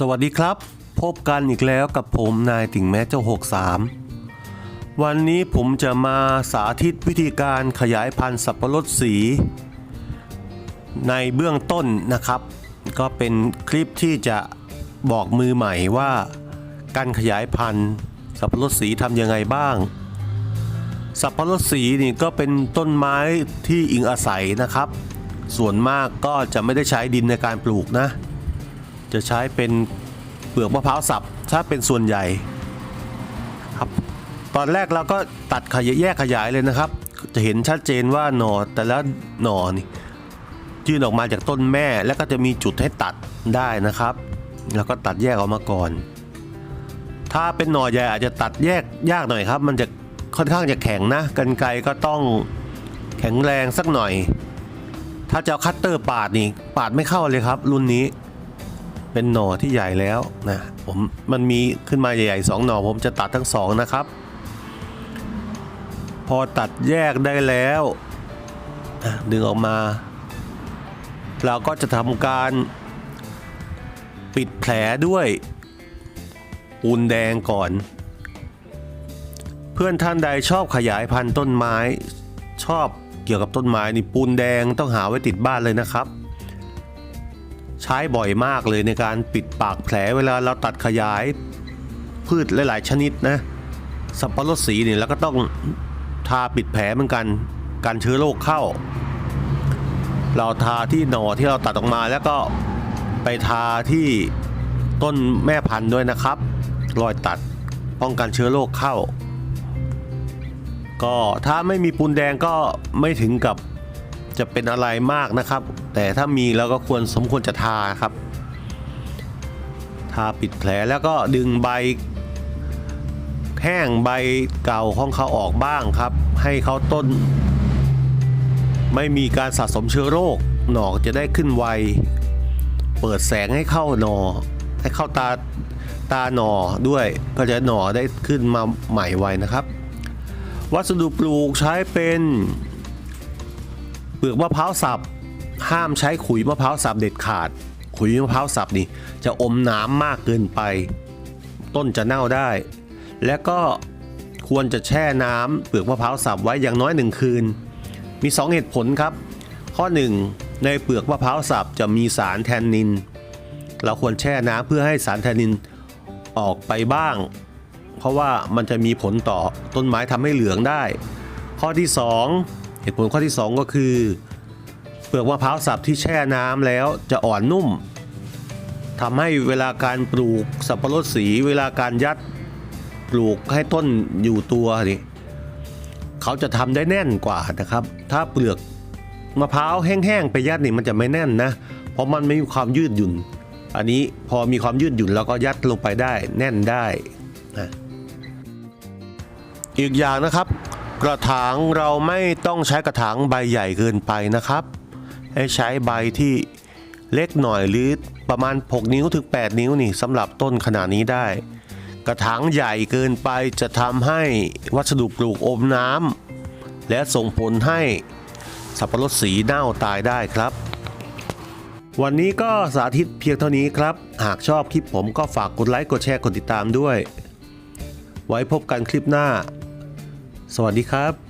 สวัสดีครับ พบกันอีกแล้วกับผมนายติ่งแม้เจ้า 63 วันนี้ผมจะมาสาธิตวิธีการขยายพันธุ์สับปะรดสี ในเบื้องต้นนะครับ ก็เป็นคลิปที่จะบอกมือใหม่ว่าการขยายพันธุ์สับปะรดสีทำยังไงบ้าง สับปะรดสีนี่ก็เป็นต้นไม้ที่อิงอาศัยนะครับ ส่วนมากก็จะไม่ได้ใช้ดินในการปลูกนะ จะใช้เป็นเปลือกมะพร้าวสับถ้าเป็นส่วนใหญ่ครับตอนแรกเราก็ตัดขยายแยกขยายเลยนะครับ จะเห็นชัดเจนว่าหน่อแต่ละหน่อนี่ยื่นออกมาจากต้นแม่แล้วก็จะมีจุดให้ตัดได้นะครับ แล้วก็ตัดแยกออกมาก่อน ถ้าเป็นหน่อใหญ่อาจจะตัดแยกยากหน่อยครับ มันจะค่อนข้างจะแข็งนะกันไกรก็ต้องแข็งแรงสักหน่อย ถ้าจะเอาคัตเตอร์ปาดนี่ปาดไม่เข้าเลยครับ รุ่นนี้ เป็นหน่อที่ใหญ่แล้วนะผมมันมีขึ้นมาใหญ่ๆสองหน่อผมจะตัดทั้งสองนะครับ พอตัดแยกได้แล้วดึงออกมา เราก็จะทำการปิดแผลด้วยปูนแดงก่อน เพื่อนท่านใดชอบขยายพันธุ์ต้นไม้ ชอบเกี่ยวกับต้นไม้นี่ปูนแดงต้องหาไว้ติดบ้านเลยนะครับ ใช้บ่อยมากเลยในการปิดปากแผลเวลาเราตัดขยายพืชหลาย ๆ ชนิดนะ สับปะรดสีเนี่ยแล้วก็ต้องทาปิดแผลเหมือนกันการเชื้อโรคเข้า เราทาที่หน่อที่เราตัดออกมาแล้วก็ไปทาที่ต้นแม่พันธุ์ด้วยนะครับ รอยตัดป้องกันเชื้อโรคเข้า ก็ถ้าไม่มีปูนแดงก็ไม่ถึงกับจะเป็นอะไรมากนะครับ แต่ถ้ามีเราก็ควรสมควรจะทาครับ ทาปิดแผลแล้วก็ดึงใบ แห้งใบเก่าของเขาออกบ้างครับ ให้เขาต้น ไม่มีการสะสมเชื้อโรคหนอกจะได้ขึ้นไว เปิดแสงให้เข้าหนอ ให้เข้าตาตาหนอด้วยก็จะหนอได้ขึ้นมาใหม่ไวนะครับ วัสดุปลูกใช้เป็น เปลือกมะพร้าวสับ ห้ามใช้ขุยมะพร้าวสับเด็ดขาด ขุยมะพร้าวสับนี่จะอมน้ำมากเกินไป ต้นจะเน่าได้ และก็ควรจะแช่น้ำเปลือกมะพร้าวสับไว้อย่างน้อยหนึ่งคืน มี 2 เหตุผลครับ ข้อ 1 ในเปลือกมะพร้าวสับจะมีสารแทนนิน เราควรแช่น้ำเพื่อให้สารแทนนินออกไปบ้าง เพราะว่ามันจะมีผลต่อต้นไม้ทำให้เหลืองได้ ข้อที่ 2 เหตุผลข้อที่ 2 ก็คือ เปลือกมะพร้าวสับที่แช่น้ำแล้วจะอ่อนนุ่มทำให้เวลาการปลูกสับปะรดสีเวลาการยัดปลูกให้ต้นอยู่ตัวนี่เขาจะทำได้แน่นกว่านะครับ ถ้าเปลือกมะพร้าวแห้งๆไปยัดนี่มันจะไม่แน่นนะ เพราะมันไม่มีความยืดหยุ่น อันนี้พอมีความยืดหยุ่นแล้วก็ยัดลงไปได้แน่นได้นะอีกอย่างนะครับ กระถางเราไม่ต้องใช้กระถางใบใหญ่เกินไปนะครับ ให้ใช้ใบที่เล็กหน่อยหรือประมาณ 6 นิ้วถึง 8 นิ้วนี่สำหรับต้นขนาดนี้ได้ กระถางใหญ่เกินไปจะทำให้วัสดุปลูกอมน้ำและส่งผลให้สับปะรดสีเน่าตายได้ครับ วันนี้ก็สาธิตเพียงเท่านี้ครับ หากชอบคลิปผมก็ฝากกดไลค์กดแชร์กดติดตามด้วย ไว้พบกันคลิปหน้า สวัสดีครับ